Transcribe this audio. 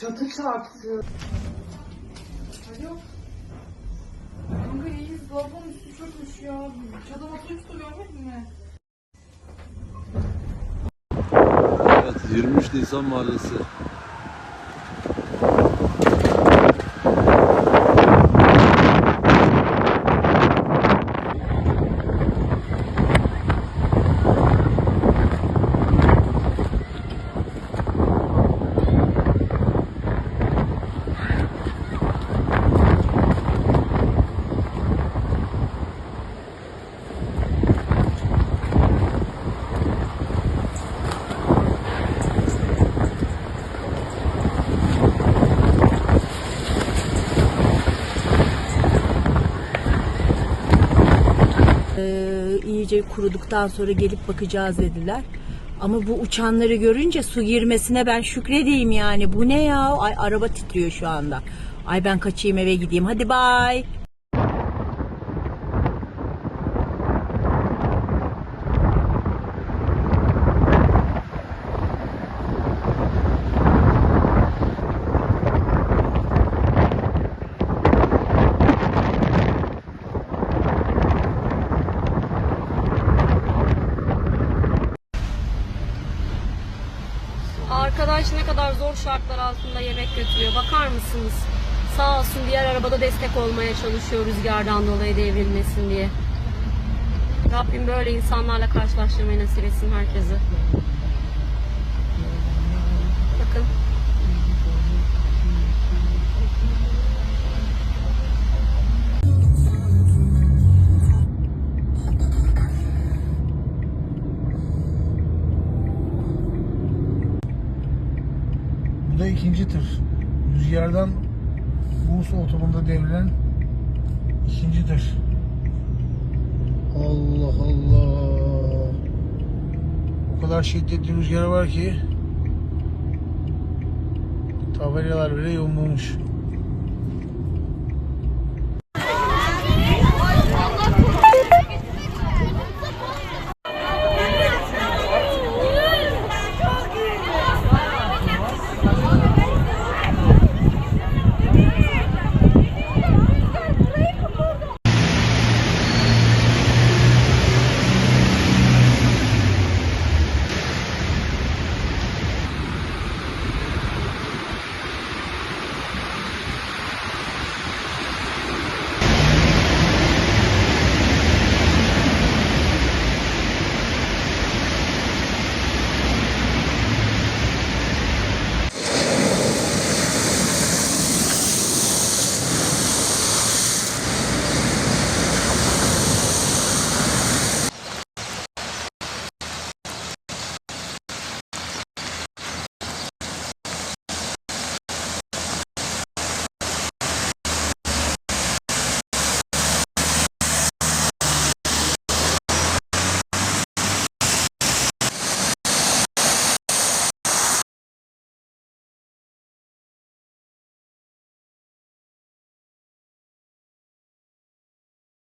Çatı çarptı. Alo. Kanka iyiyiz. Balkonun üstü çökmüş ya. Çadım oturmuştu görmedin mi? Evet 23 Nisan Mahallesi. Ee, iyice kuruduktan sonra gelip bakacağız dediler. Ama bu uçanları görünce su girmesine ben şükredeyim yani. Bu ne ya? Ay araba titriyor şu anda. Ay ben kaçayım eve gideyim. Hadi bay. Arkadaş ne kadar zor şartlar altında yemek götürüyor. Bakar mısınız? Sağ olsun diğer arabada destek olmaya çalışıyor rüzgardan dolayı devrilmesin diye. Rabbim böyle insanlarla karşılaştırmayı nasip etsin herkese. Bakın. İkinci tır. Rüzgardan Bursa otobanında devrilen ikinci tır. Allah Allah. O kadar şiddetli rüzgar var ki tabelalar bile yumulmuş.